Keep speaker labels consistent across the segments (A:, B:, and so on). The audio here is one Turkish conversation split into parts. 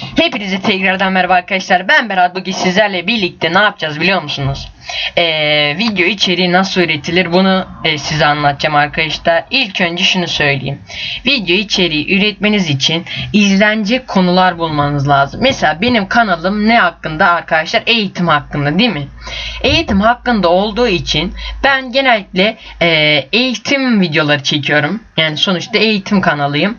A: Hepinize tekrardan merhaba arkadaşlar. Ben Berat bugün sizlerle birlikte ne yapacağız biliyor musunuz? Ee, video içeriği nasıl üretilir bunu e, size anlatacağım arkadaşlar. İlk önce şunu söyleyeyim. Video içeriği üretmeniz için izlenecek konular bulmanız lazım. Mesela benim kanalım ne hakkında arkadaşlar? Eğitim hakkında değil mi? Eğitim hakkında olduğu için ben genellikle e, eğitim videoları çekiyorum. Yani sonuçta eğitim kanalıyım.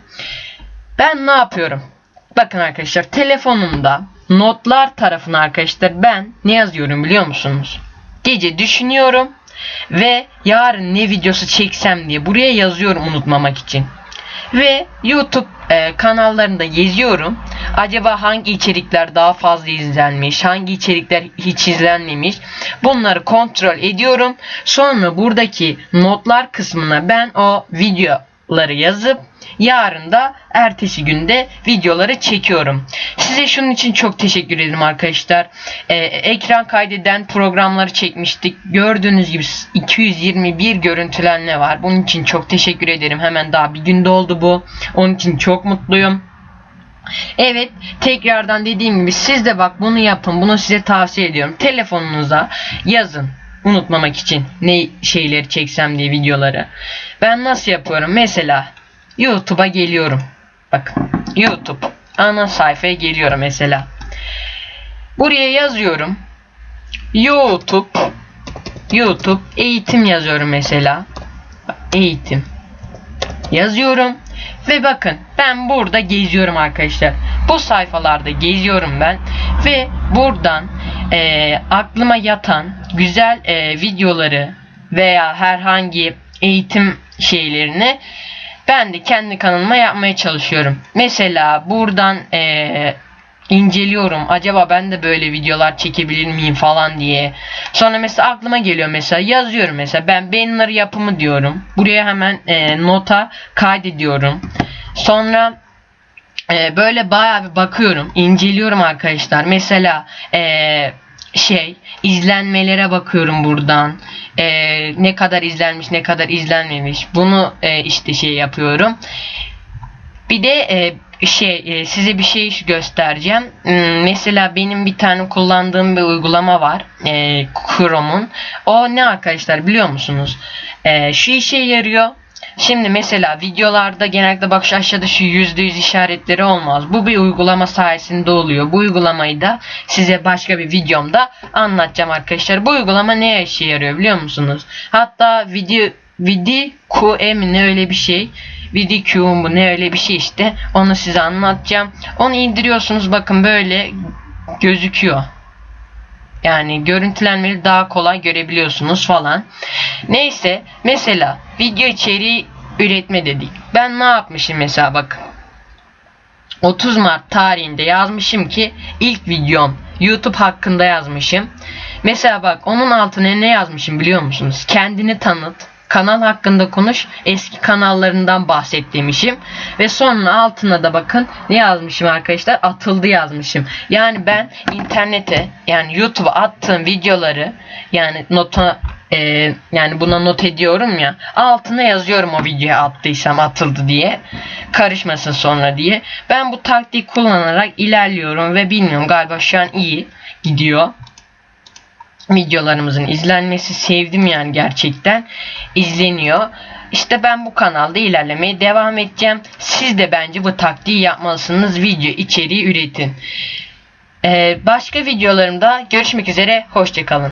A: Ben ne yapıyorum? Bakın arkadaşlar telefonumda notlar tarafına arkadaşlar ben ne yazıyorum biliyor musunuz? Gece düşünüyorum ve yarın ne videosu çeksem diye buraya yazıyorum unutmamak için. Ve YouTube e, kanallarında geziyorum. Acaba hangi içerikler daha fazla izlenmiş, hangi içerikler hiç izlenmemiş. Bunları kontrol ediyorum. Sonra buradaki notlar kısmına ben o videoları yazıp yarın da ertesi günde videoları çekiyorum. Size şunun için çok teşekkür ederim arkadaşlar. Ee, ekran kaydeden programları çekmiştik. Gördüğünüz gibi 221 görüntülenme var. Bunun için çok teşekkür ederim. Hemen daha bir günde oldu bu. Onun için çok mutluyum. Evet tekrardan dediğim gibi siz de bak bunu yapın. Bunu size tavsiye ediyorum. Telefonunuza yazın. Unutmamak için ne şeyleri çeksem diye videoları. Ben nasıl yapıyorum? Mesela YouTube'a geliyorum. Bakın YouTube ana sayfaya geliyorum mesela. Buraya yazıyorum. YouTube YouTube eğitim yazıyorum mesela. Eğitim yazıyorum ve bakın ben burada geziyorum arkadaşlar. Bu sayfalarda geziyorum ben ve buradan eee, aklıma yatan güzel eee, videoları veya herhangi eğitim şeylerini ben de kendi kanalıma yapmaya çalışıyorum. Mesela buradan eee, inceliyorum. Acaba ben de böyle videolar çekebilir miyim falan diye. Sonra mesela aklıma geliyor mesela yazıyorum mesela ben banner yapımı diyorum. Buraya hemen eee, nota kaydediyorum. Sonra e, böyle bayağı bir bakıyorum, inceliyorum arkadaşlar. Mesela e, şey izlenmelere bakıyorum buradan. E, ne kadar izlenmiş, ne kadar izlenmemiş. Bunu e, işte şey yapıyorum. Bir de e, şey e, size bir şey göstereceğim. Hmm, Mesela benim bir tane kullandığım bir uygulama var. E, Chrome'un. O ne arkadaşlar biliyor musunuz? E, şu işe yarıyor. Şimdi mesela videolarda genellikle bak şu aşağıda şu %100 işaretleri olmaz. Bu bir uygulama sayesinde oluyor. Bu uygulamayı da size başka bir videomda anlatacağım arkadaşlar. Bu uygulama neye işe yarıyor biliyor musunuz? Hatta video VidiQM mi ne öyle bir şey. VidiQ mu ne öyle bir şey işte. Onu size anlatacağım. Onu indiriyorsunuz bakın böyle gözüküyor. Yani görüntülenmeyi daha kolay görebiliyorsunuz falan. Neyse mesela video içeriği üretme dedik. Ben ne yapmışım mesela bak. 30 Mart tarihinde yazmışım ki ilk videom YouTube hakkında yazmışım. Mesela bak onun altına ne yazmışım biliyor musunuz? Kendini tanıt. Kanal hakkında konuş. Eski kanallarından bahset demişim. Ve sonra altına da bakın ne yazmışım arkadaşlar? Atıldı yazmışım. Yani ben internete yani YouTube'a attığım videoları yani nota e, yani buna not ediyorum ya altına yazıyorum o videoya attıysam atıldı diye karışmasın sonra diye ben bu taktiği kullanarak ilerliyorum ve bilmiyorum galiba şu an iyi gidiyor videolarımızın izlenmesi sevdim yani gerçekten izleniyor. İşte ben bu kanalda ilerlemeye devam edeceğim. Siz de bence bu taktiği yapmalısınız. Video içeriği üretin. Ee, başka videolarımda görüşmek üzere. Hoşçakalın.